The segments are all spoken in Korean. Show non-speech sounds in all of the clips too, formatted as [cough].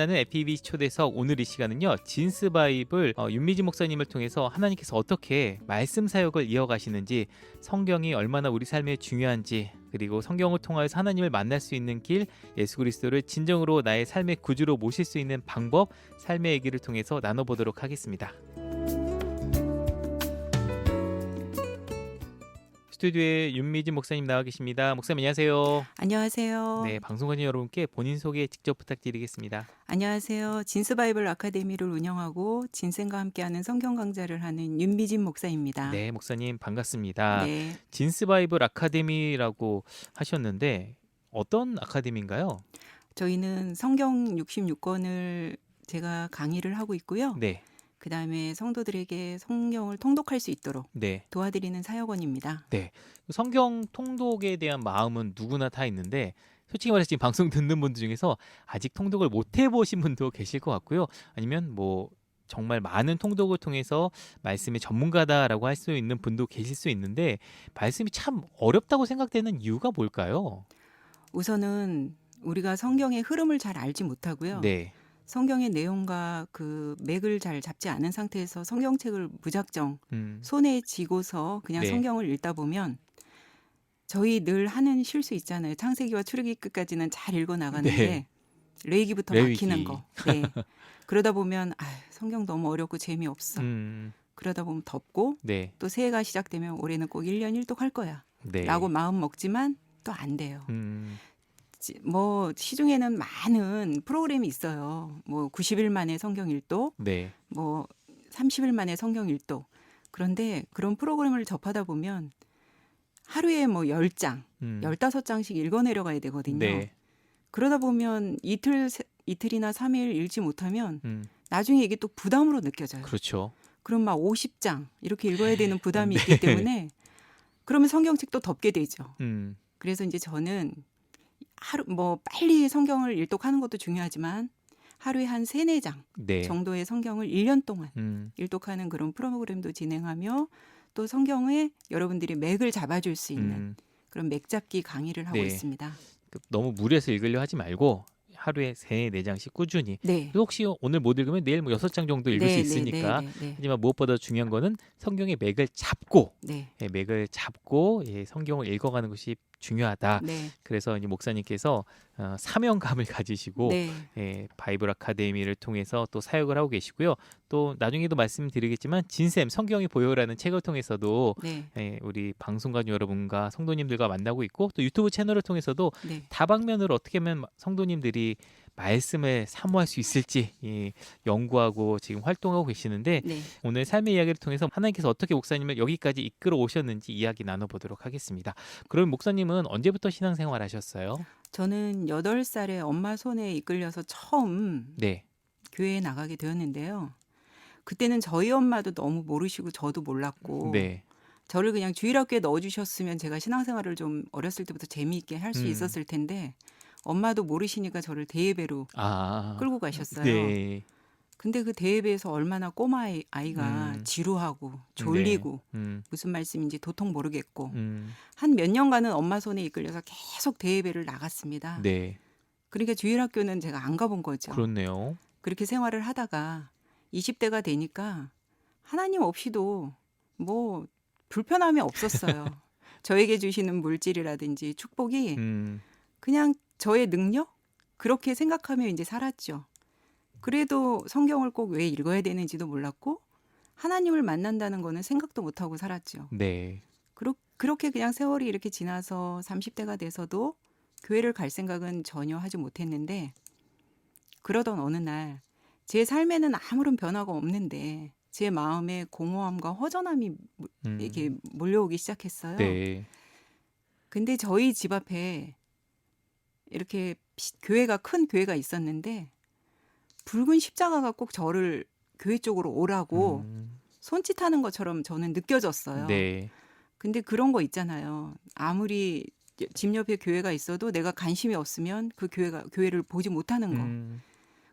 나는 에피비시 초대석 오늘 이 시간은요 진스 바이블 어, 윤미진 목사님을 통해서 하나님께서 어떻게 말씀 사역을 이어가시는지 성경이 얼마나 우리 삶에 중요한지 그리고 성경을 통하여서 하나님을 만날 수 있는 길 예수 그리스도를 진정으로 나의 삶의 구주로 모실 수 있는 방법 삶의 얘기를 통해서 나눠보도록 하겠습니다. 스튜디오에 윤미진 목사님 나와 계십니다. 목사님 안녕하세요. 안녕하세요. 네, 방송관객 여러분께 본인 소개 직접 부탁드리겠습니다. 안녕하세요. 진스 바이블 아카데미를 운영하고 진쌤과 함께하는 성경 강좌를 하는 윤미진 목사입니다. 네, 목사님 반갑습니다. 네. 진스 바이블 아카데미라고 하셨는데 어떤 아카데미인가요? 저희는 성경 66권을 제가 강의를 하고 있고요. 네, 그다음에 성도들에게 성경을 통독할 수 있도록 네. 도와드리는 사역원입니다. 성경 통독에 대한 마음은 누구나 다 있는데 솔직히 말해서 지금 방송 듣는 분들 중에서 아직 통독을 못 해보신 분도 계실 것 같고요. 아니면 뭐 정말 많은 통독을 통해서 말씀의 전문가다라고 할 수 있는 분도 계실 수 있는데 말씀이 참 어렵다고 생각되는 이유가 뭘까요? 우선은 우리가 성경의 흐름을 잘 알지 못하고요. 네, 성경의 내용과 그 맥을 잘 잡지 않은 상태에서 성경책을 무작정 음, 손에 쥐고서 그냥 네. 성경을 읽다 보면 저희 늘 하는 실수 있잖아요. 창세기와 출애기 끝까지는 잘 읽어 나가는데 네. 레위기부터 레위기. 막히는 거. 네. [laughs] 그러다 보면 아, 성경 너무 어렵고 재미없어. 음, 그러다 보면 덥고 네, 또 새해가 시작되면 올해는 꼭 1년 1독 할 거야. 네. 라고 마음 먹지만 또 안 돼요. 음, 지- 뭐 시중에는 많은 프로그램이 있어요. 뭐 90일 만에 성경 1독, 네, 뭐 30일 만에 성경 1독. 그런데 그런 프로그램을 접하다 보면 하루에 뭐 10장, 음, 15장씩 읽어 내려가야 되거든요. 네, 그러다 보면 이틀 세- 이틀이나 3일 읽지 못하면 음, 나중에 이게 또 부담으로 느껴져요. 그렇죠. 그럼 막 50장 이렇게 읽어야 되는 부담이 네. 있기 때문에 그러면 성경책도 덮게 되죠. 음, 그래서 이제 저는 하루 뭐 빨리 성경을 일독하는 것도 중요하지만 하루에 한 세네 장 네, 정도의 성경을 1년 동안 음, 일독하는 그런 프로그램도 진행하며 또 성경에 여러분들이 맥을 잡아줄 수 있는 음, 그런 맥 잡기 강의를 하고 네. 있습니다. 그 너무 무리해서 읽으려 하지 말고 하루에 세네 장씩 꾸준히. 네. 또 혹시 오늘 못 읽으면 내일 뭐 여섯 장 정도 읽을 수 네, 있으니까. 네, 네, 네, 하지만 무엇보다 중요한 거는 성경의 맥을 잡고 네, 예, 맥을 잡고 예, 성경을 읽어가는 것이 중요하다. 네, 그래서 이제 목사님께서 어, 사명감을 [laughs] 가지시고 네, 예, 바이블 아카데미를 통해서 또 사역을 하고 계시고요. 또 나중에도 말씀드리겠지만 진샘 성경이 보여라는 책을 통해서도 네, 예, 우리 방송관 여러분과 성도님들과 만나고 있고 또 유튜브 채널을 통해서도 네. 다방면으로 어떻게 하면 성도님들이 말씀을 사모할 수 있을지 예, 연구하고 지금 활동하고 계시는데 네. 오늘 삶의 이야기를 통해서 하나님께서 어떻게 목사님을 여기까지 이끌어 오셨는지 이야기 나눠보도록 하겠습니다. 그럼 목사님은 언제부터 신앙생활 하셨어요? 저는 8살에 엄마 손에 이끌려서 처음 네, 교회에 나가게 되었는데요. 그때는 저희 엄마도 너무 모르시고 저도 몰랐고 네, 저를 그냥 주일학교에 넣어주셨으면 제가 신앙생활을 좀 어렸을 때부터 재미있게 할수 음. 있었을 텐데 엄마도 모르시니까 저를 대예배로 아, 끌고 가셨어요. 네, 근데 그 대예배에서 얼마나 꼬마 아이- 아이가 음. 지루하고 졸리고 음, 무슨 말씀인지 도통 모르겠고 음, 한몇 년간은 엄마 손에 이끌려서 계속 대예배를 나갔습니다. 네, 그러니까 주일학교는 제가 안 가본 거죠. 그렇네요. 그렇게 생활을 하다가 20대가 되니까 하나님 없이도 뭐 불편함이 없었어요. [laughs] 저에게 주시는 물질이라든지 축복이 음, 그냥 저의 능력 그렇게 생각하며 이제 살았죠. 그래도 성경을 꼭 왜 읽어야 되는지도 몰랐고 하나님을 만난다는 거는 생각도 못 하고 살았죠. 네, 그렇, 그렇게 그냥 세월이 이렇게 지나서 30대가 돼서도 교회를 갈 생각은 전혀 하지 못했는데 그러던 어느 날 제 삶에는 아무런 변화가 없는데 제 마음에 공허함과 허전함이 모- 음, 이렇게 몰려오기 시작했어요. 네, 근데 저희 집 앞에 이렇게 시- 교회가 큰 교회가 있었는데 붉은 십자가가 꼭 저를 교회 쪽으로 오라고 음, 손짓하는 것처럼 저는 느껴졌어요. 네, 근데 그런 거 있잖아요. 아무리 집 옆에 교회가 있어도 내가 관심이 없으면 그 교회가 교회를 보지 못하는 거. 음,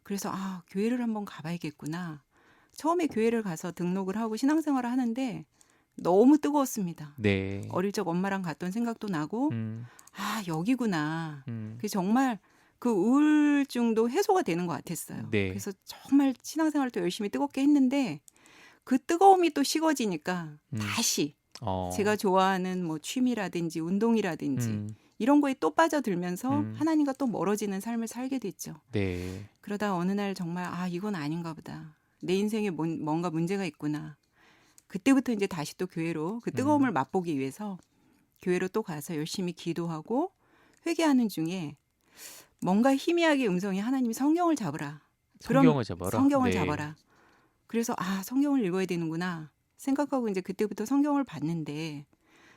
그래서 아 교회를 한번 가봐야겠구나. 처음에 교회를 가서 등록을 하고 신앙생활을 하는데 너무 뜨거웠습니다. 네, 어릴 적 엄마랑 갔던 생각도 나고 음, 아 여기구나. 음, 그 정말 그 우울증도 해소가 되는 것 같았어요. 네. 그래서 정말 신앙생활을 또 열심히 뜨겁게 했는데 그 뜨거움이 또 식어지니까 음. 다시 어. 제가 좋아하는 뭐 취미라든지 운동이라든지 음, 이런 거에 또 빠져들면서 음. 하나님과 또 멀어지는 삶을 살게 됐죠. 네. 그러다 어느 날 정말 아 이건 아닌가 보다. 내 인생에 뭔, 뭔가 문제가 있구나. 그때부터 이제 다시 또 교회로 그 뜨거움을 음. 맛보기 위해서 교회로 또 가서 열심히 기도하고 회개하는 중에 뭔가 희미하게 음성이 하나님이 성경을 잡으라. 성경을 잡아라. 성경을 네. 잡아라. 그래서 아 성경을 읽어야 되는구나 생각하고 이제 그때부터 성경을 봤는데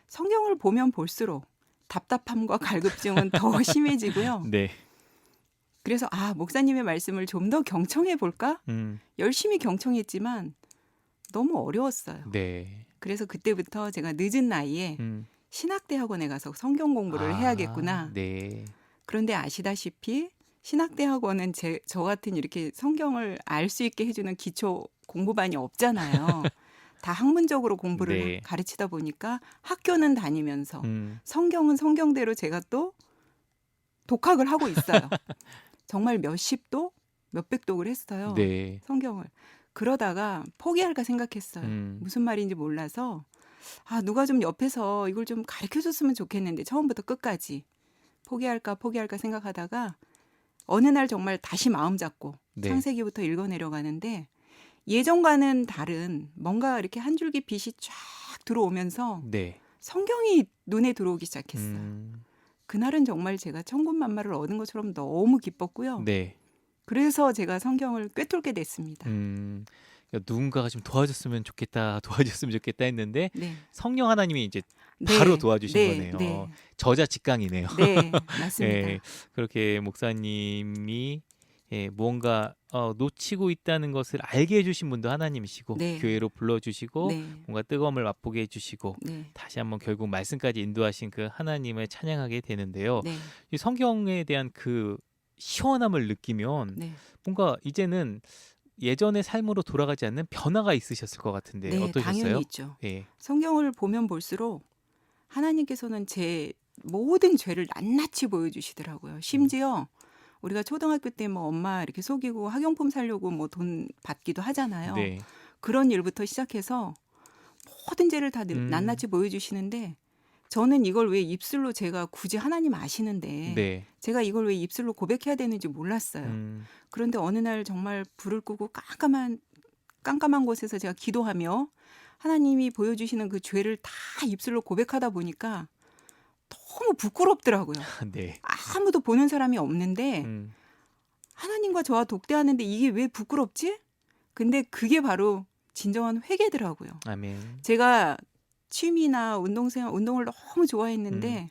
성경을 보면 볼수록 답답함과 갈급증은 더 [laughs] 심해지고요. 네. 그래서 아 목사님의 말씀을 좀 더 경청해 볼까? 음, 열심히 경청했지만 너무 어려웠어요. 네. 그래서 그때부터 제가 늦은 나이에 음. 신학대학원에 가서 성경 공부를 아, 해야겠구나. 네. 그런데 아시다시피 신학대학원은 제, 저 같은 이렇게 성경을 알 수 있게 해주는 기초 공부반이 없잖아요. [laughs] 다 학문적으로 공부를 네. 가르치다 보니까 학교는 다니면서 음, 성경은 성경대로 제가 또 독학을 하고 있어요. [laughs] 정말 몇십 도, 몇백 독을 했어요. 네. 성경을. 그러다가 포기할까 생각했어요. 음, 무슨 말인지 몰라서 아 누가 좀 옆에서 이걸 좀 가르쳐 줬으면 좋겠는데 처음부터 끝까지 포기할까 포기할까 생각하다가 어느 날 정말 다시 마음 잡고 네. 창세기부터 읽어 내려가는데 예전과는 다른 뭔가 이렇게 한 줄기 빛이 쫙 들어오면서 네. 성경이 눈에 들어오기 시작했어요. 음, 그날은 정말 제가 천군만마를 얻은 것처럼 너무 기뻤고요. 네. 그래서 제가 성경을 꿰뚫게 됐습니다. 음, 그러니까 누군가가 좀 도와줬으면 좋겠다, [laughs] 도와줬으면 좋겠다 했는데 네. 성령 하나님이 이제 네. 바로 도와주신 네, 거네요. 네. 저자 직강이네요. 네, [laughs] 맞습니다. 예, 그렇게 목사님이 예, 무언가 어, 놓치고 있다는 것을 알게 해주신 분도 하나님이시고 네. 교회로 불러주시고 네, 뭔가 뜨거움을 맛보게 해주시고 네, 다시 한번 결국 말씀까지 인도하신 그 하나님을 찬양하게 되는데요. 네, 이 성경에 대한 그 시원함을 느끼면 네. 뭔가 이제는 예전의 삶으로 돌아가지 않는 변화가 있으셨을 것 같은데 네, 어떠셨어요? 당연히 있죠. 예, 성경을 보면 볼수록 하나님께서는 제 모든 죄를 낱낱이 보여주시더라고요. 심지어 우리가 초등학교 때 뭐 엄마 이렇게 속이고 학용품 사려고 뭐 돈 받기도 하잖아요. 네, 그런 일부터 시작해서 모든 죄를 다 음. 낱낱이 보여주시는데 저는 이걸 왜 입술로 제가 굳이 하나님 아시는데 네, 제가 이걸 왜 입술로 고백해야 되는지 몰랐어요. 음, 그런데 어느 날 정말 불을 끄고 깜깜한 깜깜한 곳에서 제가 기도하며 하나님이 보여주시는 그 죄를 다 입술로 고백하다 보니까 너무 부끄럽더라고요. [laughs] 네, 아무도 보는 사람이 없는데 음, 하나님과 저와 독대하는데 이게 왜 부끄럽지? 근데 그게 바로 진정한 회개더라고요. 아멘. 제가 취미나 운동생활 운동을 너무 좋아했는데 음.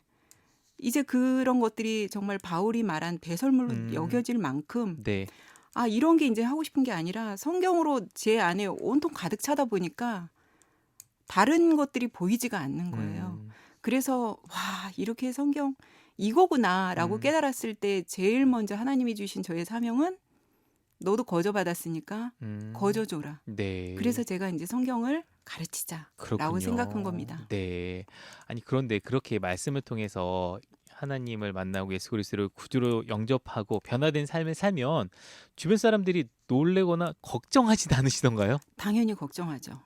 이제 그런 것들이 정말 바울이 말한 배설물로 음. 여겨질 만큼 네, 아 이런 게 이제 하고 싶은 게 아니라 성경으로 제 안에 온통 가득 차다 보니까 다른 것들이 보이지가 않는 거예요. 음, 그래서 와 이렇게 성경 이거구나라고 음. 깨달았을 때 제일 먼저 하나님이 주신 저의 사명은 너도 거저 받았으니까 음, 거저 줘라. 네. 그래서 제가 이제 성경을 가르치자라고. 생각한 겁니다. 네. 아니 그런데 그렇게 말씀을 통해서 하나님을 만나고 예수 그리스도를 구주로 영접하고 변화된 삶을 살면 주변 사람들이 놀래거나 걱정하진 않으시던가요? 당연히 걱정하죠.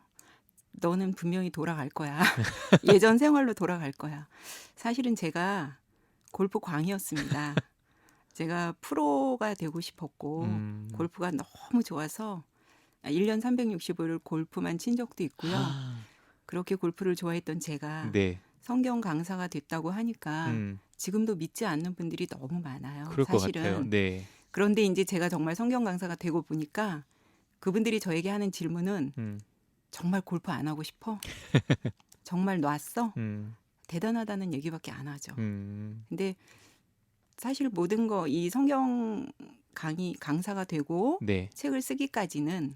너는 분명히 돌아갈 거야. [laughs] 예전 생활로 돌아갈 거야. 사실은 제가 골프 광이었습니다. 제가 프로가 되고 싶었고 음. 골프가 너무 좋아서 1년 365일 골프만 친 적도 있고요. 아, 그렇게 골프를 좋아했던 제가 네. 성경 강사가 됐다고 하니까 음, 지금도 믿지 않는 분들이 너무 많아요. 사실은. 같아요. 네. 그런데 이제 제가 정말 성경 강사가 되고 보니까 그분들이 저에게 하는 질문은 음, 정말 골프 안 하고 싶어? [laughs] 정말 놨어? 음, 대단하다는 얘기밖에 안 하죠. 음, 근데 사실 모든 거 이 성경 강의 강사가 되고 네. 책을 쓰기까지는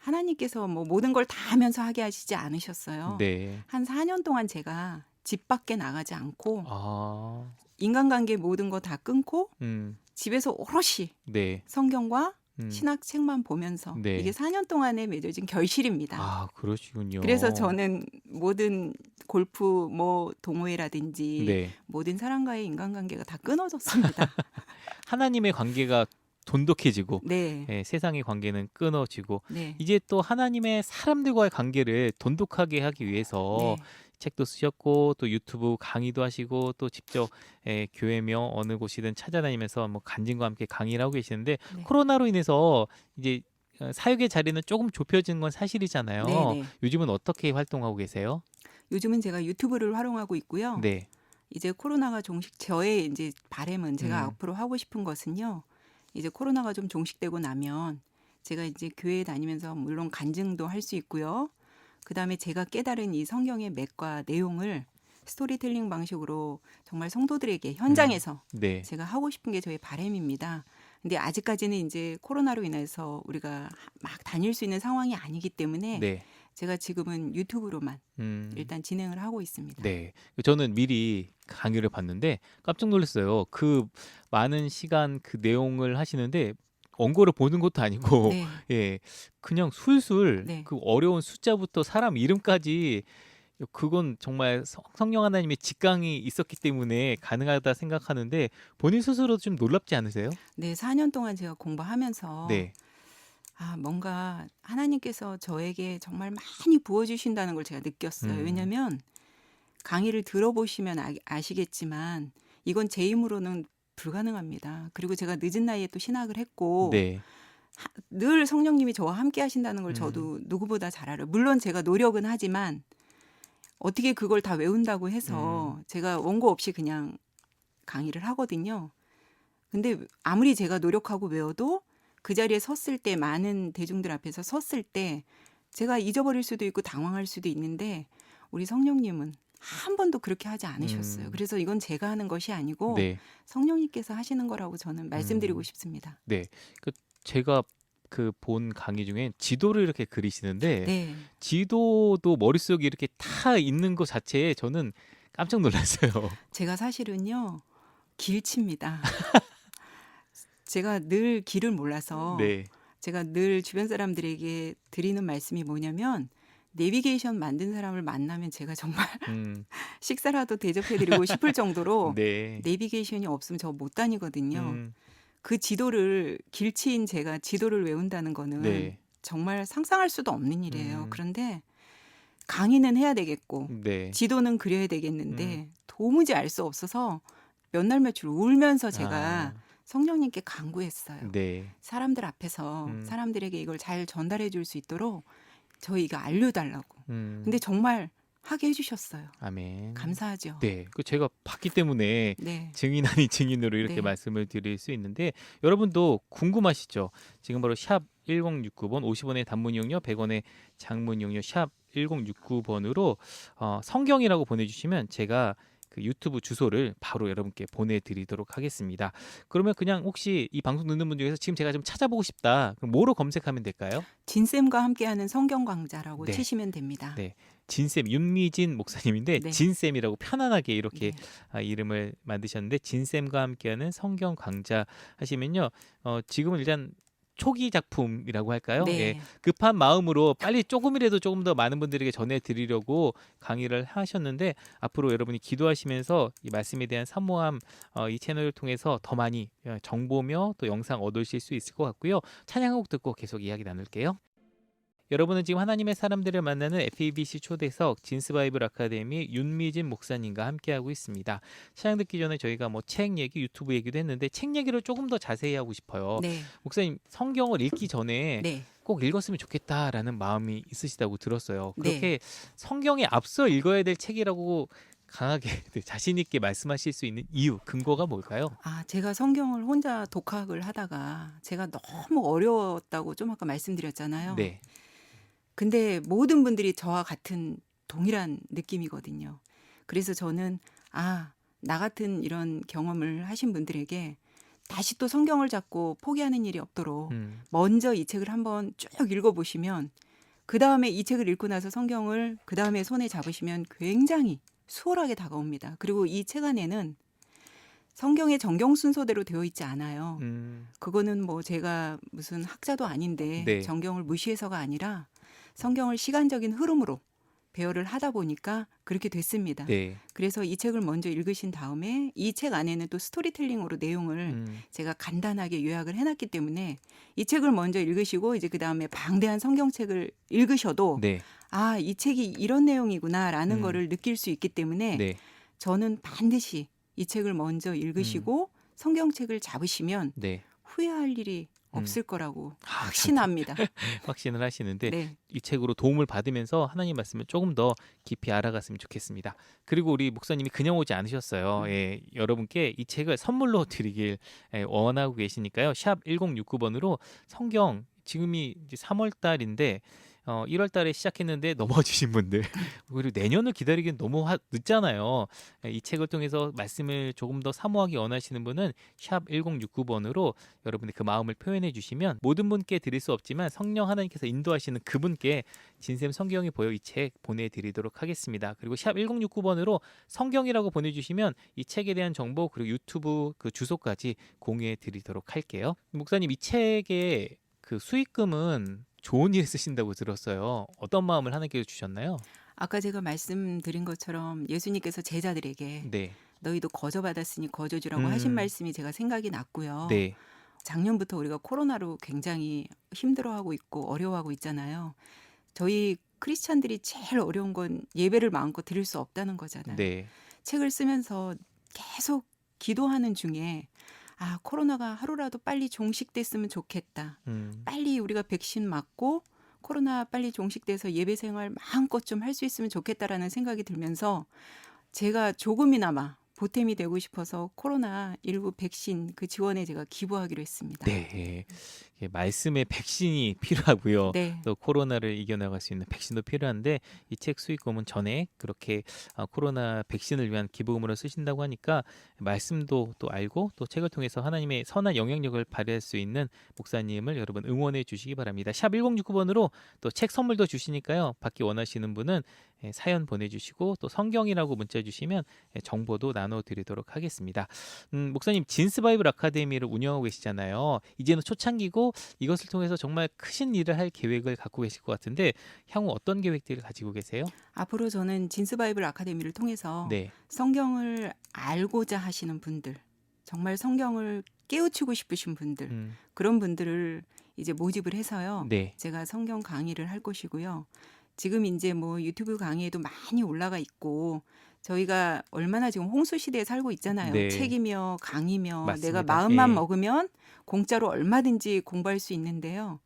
하나님께서 뭐 모든 걸 다 하면서 하게 하시지 않으셨어요. 네. 한 4년 동안 제가 집 밖에 나가지 않고 아, 인간관계 모든 거 다 끊고 음, 집에서 오롯이 네. 성경과 음. 신학 책만 보면서 네. 이게 4년 동안에 맺어진 결실입니다. 아, 그러시군요. 그래서 저는 모든 골프 뭐 동호회라든지 네. 모든 사람과의 인간관계가 다 끊어졌습니다. [laughs] 하나님의 관계가 돈독해지고 네. 예, 세상의 관계는 끊어지고 네. 이제 또 하나님의 사람들과의 관계를 돈독하게 하기 위해서 네. 책도 쓰셨고 또 유튜브 강의도 하시고 또 직접 예, 교회며 어느 곳이든 찾아다니면서 뭐 간증과 함께 강의를 하고 계시는데 네. 코로나로 인해서 이제 어, 사역의 자리는 조금 좁혀진 건 사실이잖아요. 네, 네. 요즘은 어떻게 활동하고 계세요? 요즘은 제가 유튜브를 활용하고 있고요. 네. 이제 코로나가 종식 저의 이제 바램은 제가 음. 앞으로 하고 싶은 것은요. 이제 코로나가 좀 종식되고 나면 제가 이제 교회 다니면서 물론 간증도 할 수 있고요. 그다음에 제가 깨달은 이 성경의 맥과 내용을 스토리텔링 방식으로 정말 성도들에게 현장에서 네. 제가 하고 싶은 게 저의 바램입니다. 근데 아직까지는 이제 코로나로 인해서 우리가 막 다닐 수 있는 상황이 아니기 때문에 네. 제가 지금은 유튜브로만 음. 일단 진행을 하고 있습니다. 네. 저는 미리 강의를 봤는데 깜짝 놀랐어요. 그 많은 시간 그 내용을 하시는데 원고를 보는 것도 아니고 네. [laughs] 예. 그냥 술술 네. 그 어려운 숫자부터 사람 이름까지 그건 정말 성- 성령 하나님의 직강이 있었기 때문에 가능하다 생각하는데 본인 스스로도 좀 놀랍지 않으세요? 네, 4년 동안 제가 공부하면서 네. 아, 뭔가 하나님께서 저에게 정말 많이 부어 주신다는 걸 제가 느꼈어요. 음. 왜냐면 강의를 들어보시면 아, 아시겠지만 이건 제 힘으로는 불가능합니다. 그리고 제가 늦은 나이에 또 신학을 했고 네. 하- 늘 성령님이 저와 함께 하신다는 걸 음. 저도 누구보다 잘 알아요. 물론 제가 노력은 하지만 어떻게 그걸 다 외운다고 해서 음. 제가 원고 없이 그냥 강의를 하거든요. 근데 아무리 제가 노력하고 외워도 그 자리에 섰을 때 많은 대중들 앞에서 섰을 때 제가 잊어버릴 수도 있고 당황할 수도 있는데 우리 성령님은 한 번도 그렇게 하지 않으셨어요. 음. 그래서 이건 제가 하는 것이 아니고 네. 성령님께서 하시는 거라고 저는 말씀드리고 음. 싶습니다. 제가 그 본 강의 중에 지도를 이렇게 그리시는데 네. 지도도 머릿속에 이렇게 다 있는 것 자체에 저는 깜짝 놀랐어요. [laughs] 제가 사실은요 길칩니다. [laughs] 제가 늘 길을 몰라서 네. 제가 늘 주변 사람들에게 드리는 말씀이 뭐냐면 내비게이션 만든 사람을 만나면 제가 정말 [laughs] 음. 식사라도 대접해드리고 싶을 정도로 [laughs] 네. 내비게이션이 없으면 저 못 다니거든요. 음. 그 지도를 길치인 제가 지도를 외운다는 거는 네. 정말 상상할 수도 없는 일이에요. 음. 그런데 강의는 해야 되겠고 네. 지도는 그려야 되겠는데 도무지 알 수 없어서 몇 날 며칠 울면서 제가 아, 성령님께 간구했어요. 네. 사람들 앞에서 음. 사람들에게 이걸 잘 전달해 줄 수 있도록 저희가 알려달라고. 음. 근데 정말 하게 해주셨어요. 아멘. 감사하죠. 네. 그 제가 봤기 때문에 네. 증인 아닌 [laughs] 증인으로 이렇게 네. 말씀을 드릴 수 있는데 여러분도 궁금하시죠? 지금 바로 샵 1069번 50원의 단문 이용료 100원의 장문 이용료 샵 1069번으로 어, 성경이라고 보내주시면 제가 그 유튜브 주소를 바로 여러분께 보내드리도록 하겠습니다. 그러면 그냥 혹시 이 방송 듣는 분 중에서 지금 제가 좀 찾아보고 싶다. 그럼 뭐로 검색하면 될까요? 진쌤과 함께하는 성경 강좌라고 네. 치시면 됩니다. 네. 진쌤 윤미진 목사님인데 네. 진쌤이라고 편안하게 이렇게 네. 아, 이름을 만드셨는데 진쌤과 함께하는 성경 강좌 하시면요. 어, 지금은 일단 초기 작품이라고 할까요? 네. 예, 급한 마음으로 빨리 조금이라도 조금 더 많은 분들에게 전해드리려고 강의를 하셨는데 앞으로 여러분이 기도하시면서 이 말씀에 대한 사모함 어, 이 채널을 통해서 더 많이 어, 정보며 또 영상 얻으실 수 있을 것 같고요. 찬양곡 듣고 계속 이야기 나눌게요. 여러분은 지금 하나님의 사람들을 만나는 FABC 초대석 진스바이블 아카데미 윤미진 목사님과 함께하고 있습니다. 찬양 듣기 전에 저희가 뭐 책 얘기, 유튜브 얘기도 했는데 책 얘기를 조금 더 자세히 하고 싶어요. 네. 목사님 성경을 읽기 전에 [laughs] 네. 꼭 읽었으면 좋겠다라는 마음이 있으시다고 들었어요. 네. 그렇게 성경에 앞서 읽어야 될 책이라고 강하게 [laughs] 자신 있게 말씀하실 수 있는 이유, 근거가 뭘까요? 아, 제가 성경을 혼자 독학을 하다가 제가 너무 어려웠다고 좀 아까 말씀드렸잖아요. 네. 근데 모든 분들이 저와 같은 동일한 느낌이거든요. 그래서 저는 아, 나 같은 이런 경험을 하신 분들에게 다시 또 성경을 잡고 포기하는 일이 없도록 음, 먼저 이 책을 한번 쭉 읽어보시면 그 다음에 이 책을 읽고 나서 성경을 그 다음에 손에 잡으시면 굉장히 수월하게 다가옵니다. 그리고 이 책 안에는 성경의 정경 순서대로 되어 있지 않아요. 음, 그거는 뭐 제가 무슨 학자도 아닌데 네. 정경을 무시해서가 아니라 성경을 시간적인 흐름으로 배열을 하다 보니까 그렇게 됐습니다. 네. 그래서 이 책을 먼저 읽으신 다음에 이 책 안에는 또 스토리텔링으로 내용을 음, 제가 간단하게 요약을 해놨기 때문에 이 책을 먼저 읽으시고 이제 그 다음에 방대한 성경책을 읽으셔도 네. 아 이 책이 이런 내용이구나라는 음. 거를 느낄 수 있기 때문에 네. 저는 반드시 이 책을 먼저 읽으시고 성경책을 잡으시면 네. 후회할 일이 음. 없을 거라고 아, 확신합니다. [laughs] 확신을 하시는데 네. 이 책으로 도움을 받으면서 하나님 말씀을 조금 더 깊이 알아갔으면 좋겠습니다. 그리고 우리 목사님이 그냥 오지 않으셨어요. 음. 예, 여러분께 이 책을 선물로 드리길 예, 원하고 계시니까요. 샵 1069번으로 성경 지금이 이제 3월 달인데 어, 1월 달에 시작했는데 넘어지신 분들 [laughs] 그리고 내년을 기다리기엔 너무 하- 늦잖아요. 예, 이 책을 통해서 말씀을 조금 더 사모하기 원하시는 분은 샵 1069번으로 여러분의 그 마음을 표현해 주시면 모든 분께 드릴 수 없지만 성령 하나님께서 인도하시는 그분께 진샘 성경이 보여 이 책 보내 드리도록 하겠습니다. 그리고 샵 1069번으로 성경이라고 보내 주시면 이 책에 대한 정보 그리고 유튜브 그 주소까지 공유해 드리도록 할게요. 목사님 이 책의 그 수익금은 좋은 일에 쓰신다고 들었어요. 어떤 마음을 하나님께서 주셨나요? 아까 제가 말씀드린 것처럼 예수님께서 제자들에게 네, 너희도 거저 받았으니 거저 주라고 음. 하신 말씀이 제가 생각이 났고요. 네, 작년부터 우리가 코로나로 굉장히 힘들어하고 있고 어려워하고 있잖아요. 저희 크리스찬들이 제일 어려운 건 예배를 마음껏 드릴 수 없다는 거잖아요. 네, 책을 쓰면서 계속 기도하는 중에 아 코로나가 하루라도 빨리 종식됐으면 좋겠다. 음, 빨리 우리가 백신 맞고 코로나 빨리 종식돼서 예배 생활 마음껏 좀 할 수 있으면 좋겠다라는 생각이 들면서 제가 조금이나마 보탬이 되고 싶어서 코로나 19 백신 그 지원에 제가 기부하기로 했습니다. 네. 예, 말씀에 백신이 필요하고요. 네. 또 코로나를 이겨나갈 수 있는 백신도 필요한데 이 책 수익금은 전에 그렇게 아, 코로나 백신을 위한 기부금으로 쓰신다고 하니까 말씀도 또 알고 또 책을 통해서 하나님의 선한 영향력을 발휘할 수 있는 목사님을 여러분 응원해 주시기 바랍니다. 샵 1069번으로 또 책 선물도 주시니까요. 받기 원하시는 분은 예, 사연 보내주시고 또 성경이라고 문자 주시면 예, 정보도 나눠드리도록 하겠습니다. 음, 목사님 진스 바이블 아카데미를 운영하고 계시잖아요. 이제는 초창기고 이것을 통해서 정말 크신 일을 할 계획을 갖고 계실 것 같은데 향후 어떤 계획들을 가지고 계세요? 앞으로 저는 진스 바이블 아카데미를 통해서 네, 성경을 알고자 하시는 분들, 정말 성경을 깨우치고 싶으신 분들, 음, 그런 분들을 이제 모집을 해서요. 네, 제가 성경 강의를 할 것이고요. 지금 이제 뭐 유튜브 강의에도 많이 올라가 있고 저희가 얼마나 지금 홍수 시대에 살고 있잖아요. 네. 책이며 강의며 맞습니다. 내가 마음만 예. 먹으면 공짜로 얼마든지 공부할 수 있는데요.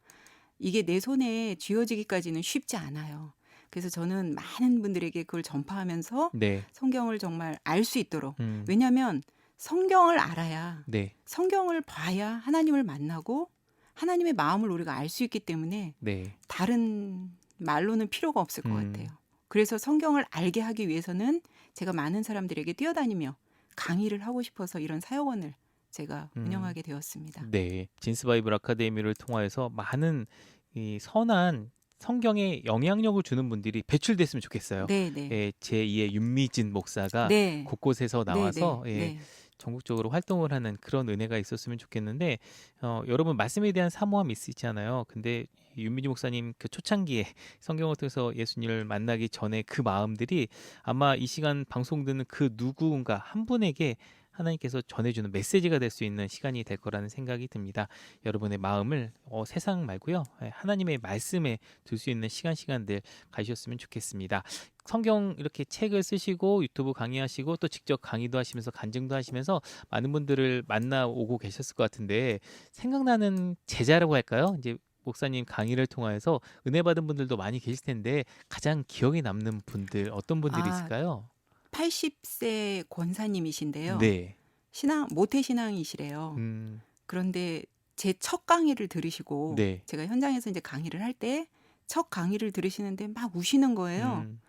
이게 내 손에 쥐어지기까지는 쉽지 않아요. 그래서 저는 많은 분들에게 그걸 전파하면서 네, 성경을 정말 알 수 있도록 음, 왜냐하면 성경을 알아야 네, 성경을 봐야 하나님을 만나고 하나님의 마음을 우리가 알 수 있기 때문에 네, 다른 말로는 필요가 없을 것 음. 같아요. 그래서 성경을 알게 하기 위해서는 제가 많은 사람들에게 뛰어다니며 강의를 하고 싶어서 이런 사역원을 제가 음. 운영하게 되었습니다. 네. 진스 바이블 아카데미를 통하여서 많은 이 선한 성경에 영향력을 주는 분들이 배출됐으면 좋겠어요. 네, 네. 예, 제2의 윤미진 목사가 네. 곳곳에서 나와서 네, 예, 네, 네. 전국적으로 활동을 하는 그런 은혜가 있었으면 좋겠는데 어, 여러분 말씀에 대한 사모함이 있으시잖아요. 근데 이 윤미지 목사님 그 초창기에 [laughs] 성경을 통해서 예수님을 만나기 전에 그 마음들이 아마 이 시간 방송 듣는 그 누구인가 한 분에게 하나님께서 전해주는 메시지가 될 수 있는 시간이 될 거라는 생각이 듭니다. 여러분의 마음을 어, 세상 말고요 예, 하나님의 말씀에 둘 수 있는 시간 시간들 가셨으면 좋겠습니다. 성경 이렇게 책을 쓰시고 유튜브 강의하시고 또 직접 강의도 하시면서 간증도 하시면서 많은 분들을 만나오고 계셨을 것 같은데 생각나는 제자라고 할까요? 이제 목사님 강의를 통하여서 은혜 받은 분들도 많이 계실 텐데 가장 기억에 남는 분들 어떤 분들이 아, 있을까요? 80세 권사님이신데요. 네. 신앙 모태 신앙이시래요. 음, 그런데 제 첫 강의를 들으시고 네. 제가 현장에서 이제 강의를 할 때 첫 강의를 들으시는데 막 우시는 거예요. 음,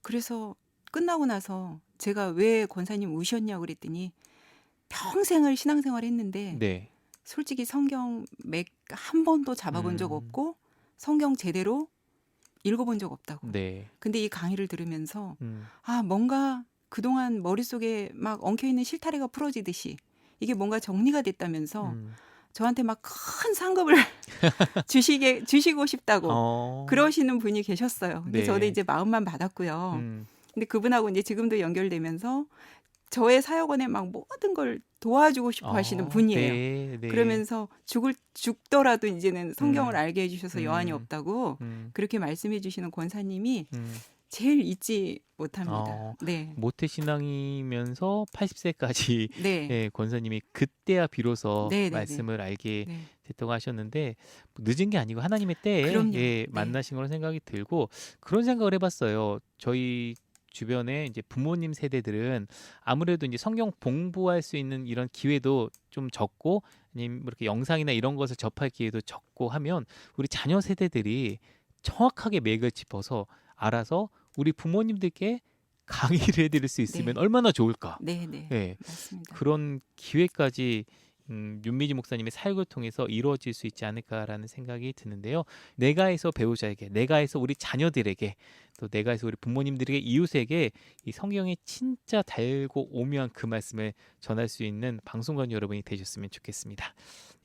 그래서 끝나고 나서 제가 왜 권사님 우셨냐고 그랬더니 평생을 신앙생활 했는데 네. 솔직히 성경 맥 한 번도 잡아본 적 음. 없고 성경 제대로 읽어본 적 없다고. 네. 근데 이 강의를 들으면서 음, 아 뭔가 그동안 머릿속에 막 엉켜있는 실타래가 풀어지듯이 이게 뭔가 정리가 됐다면서 음, 저한테 막 큰 상급을 [laughs] 주시게 주시고 싶다고 어. 그러시는 분이 계셨어요. 근데 네. 저는 이제 마음만 받았고요. 음. 근데 그분하고 이제 지금도 연결되면서 저의 사역원에 막 모든 걸 도와주고 싶어 하시는 어, 분이에요. 네, 네. 그러면서 죽을 죽더라도 이제는 성경을 음. 알게 해주셔서 여한이 음. 없다고 음, 그렇게 말씀해 주시는 권사님이 음. 제일 잊지 못합니다. 어. 네. 모태 신앙이면서 80세까지 네. [laughs] 예, 권사님이 그때야 비로소 네, 네, 네. 말씀을 알게 네. 됐다고 하셨는데 뭐 늦은 게 아니고 하나님의 때에. 예, 네. 만나신 그런 생각이 들고 그런 생각을 해봤어요. 저희 주변에 이제 부모님 세대들은 아무래도 이제 성경 공부할 수 있는 이런 기회도 좀 적고 아니면 뭐 이렇게 영상이나 이런 것을 접할 기회도 적고 하면 우리 자녀 세대들이 정확하게 맥을 짚어서 알아서 우리 부모님들께 강의를 해드릴 수 있으면 네. 얼마나 좋을까. 네, 네. 네. 맞습니다. 그런 기회까지 음, 윤미지 목사님의 사역을 통해서 이루어질 수 있지 않을까라는 생각이 드는데요. 내가에서 배우자에게, 내가에서 우리 자녀들에게, 또 내가에서 우리 부모님들에게, 이웃에게 이 성경의 진짜 달고 오묘한 그 말씀을 전할 수 있는 방송관 여러분이 되셨으면 좋겠습니다.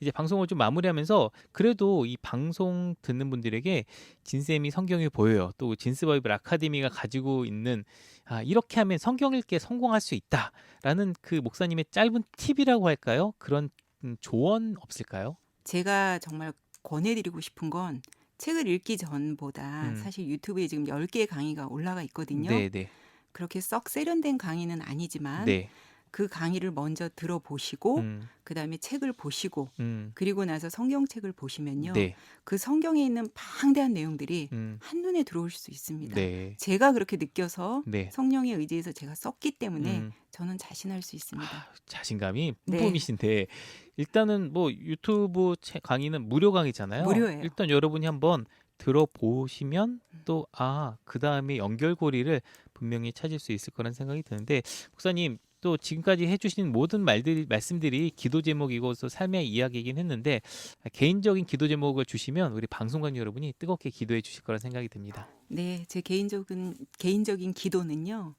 이제 방송을 좀 마무리하면서 그래도 이 방송 듣는 분들에게 진쌤이 성경이 보여요. 또 진스바이블 아카데미가 가지고 있는 아, 이렇게 하면 성경 읽기에 성공할 수 있다라는 그 목사님의 짧은 팁이라고 할까요? 그런 음, 조언 없을까요? 제가 정말 권해드리고 싶은 건 책을 읽기 전보다 음. 사실 유튜브에 지금 10개의 강의가 올라가 있거든요. 네, 네, 그렇게 썩 세련된 강의는 아니지만 네. 그 강의를 먼저 들어보시고 음, 그다음에 책을 보시고 음, 그리고 나서 성경책을 보시면요. 네, 그 성경에 있는 방대한 내용들이 음, 한눈에 들어올 수 있습니다. 네, 제가 그렇게 느껴서 네. 성령에 의지해서 제가 썼기 때문에 음, 저는 자신할 수 있습니다. 아, 자신감이 네. 뿜뿜이신데 일단은 뭐 유튜브 책 강의는 무료 강의잖아요. 무료예요. 일단 여러분이 한번 들어보시면 또 아 그 다음에 연결고리를 분명히 찾을 수 있을 거란 생각이 드는데 목사님 또 지금까지 해주신 모든 말들 말씀들이 기도 제목이고 또 삶의 이야기이긴 했는데 개인적인 기도 제목을 주시면 우리 방송관 여러분이 뜨겁게 기도해 주실 거란 생각이 듭니다. 네, 제 개인적인 개인적인 기도는요.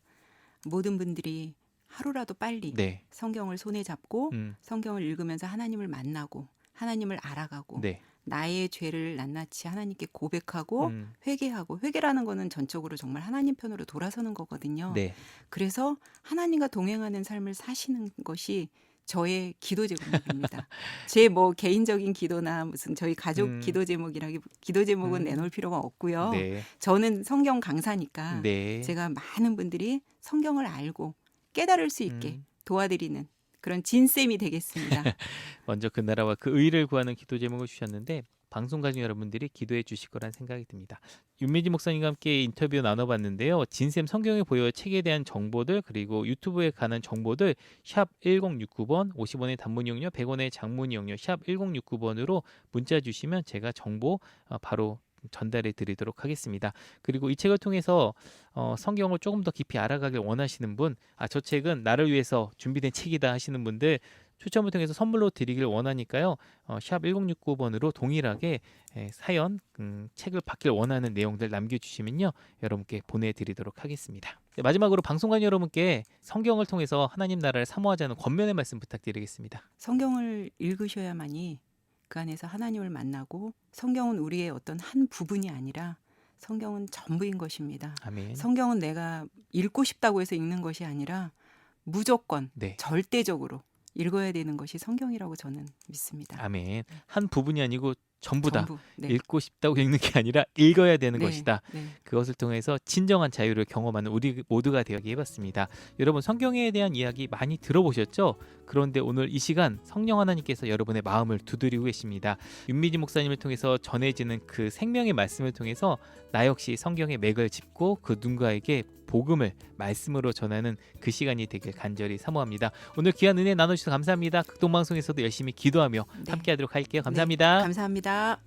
모든 분들이 하루라도 빨리 네, 성경을 손에 잡고 음, 성경을 읽으면서 하나님을 만나고 하나님을 알아가고 네, 나의 죄를 낱낱이 하나님께 고백하고 음, 회개하고 회개라는 거는 전적으로 정말 하나님 편으로 돌아서는 거거든요. 네, 그래서 하나님과 동행하는 삶을 사시는 것이 저의 기도 제목입니다. [laughs] 제 뭐 개인적인 기도나 무슨 저희 가족 음. 기도 제목이라기 기도 제목은 음. 내놓을 필요가 없고요. 네, 저는 성경 강사니까 네. 제가 많은 분들이 성경을 알고 깨달을 수 있게 음. 도와드리는 그런 진쌤이 되겠습니다. [laughs] 먼저 그 나라와 그 의를 구하는 기도 제목을 주셨는데 방송 가진 여러분들이 기도해 주실 거란 생각이 듭니다. 윤미지 목사님과 함께 인터뷰 나눠봤는데요. 진쌤 성경에 보여 책에 대한 정보들 그리고 유튜브에 관한 정보들 샵 1069번 50원의 단문 이용료 100원의 장문 이용료 샵 1069번으로 문자 주시면 제가 정보 어, 바로 전달해 드리도록 하겠습니다. 그리고 이 책을 통해서 어, 성경을 조금 더 깊이 알아가길 원하시는 분, 아, 저 책은 나를 위해서 준비된 책이다 하시는 분들 추첨을 통해서 선물로 드리길 원하니까요. 어, 샵 1069번으로 동일하게 에, 사연, 음, 책을 받길 원하는 내용들 남겨주시면요. 여러분께 보내드리도록 하겠습니다. 네, 마지막으로 방송관 여러분께 성경을 통해서 하나님 나라를 사모하자는 권면의 말씀 부탁드리겠습니다. 성경을 읽으셔야만이 그 안에서 하나님을 만나고 성경은 우리의 어떤 한 부분이 아니라 성경은 전부인 것입니다. 아멘. 성경은 내가 읽고 싶다고 해서 읽는 것이 아니라 무조건 네. 절대적으로 읽어야 되는 것이 성경이라고 저는 믿습니다. 아멘. 한 부분이 아니고 전부다. 전부. 네. 읽고 싶다고 읽는 게 아니라 읽어야 되는 네, 것이다. 네. 그것을 통해서 진정한 자유를 경험하는 우리 모두가 되게 해봤습니다. 여러분 성경에 대한 이야기 많이 들어보셨죠? 그런데 오늘 이 시간 성령 하나님께서 여러분의 마음을 두드리고 계십니다. 윤미지 목사님을 통해서 전해지는 그 생명의 말씀을 통해서 나 역시 성경의 맥을 짚고 그 누군가에게 복음을 말씀으로 전하는 그 시간이 되길 간절히 사모합니다. 오늘 귀한 은혜 나눠주셔서 감사합니다. 극동방송에서도 열심히 기도하며 네. 함께하도록 할게요. 감사합니다. 감사합니다.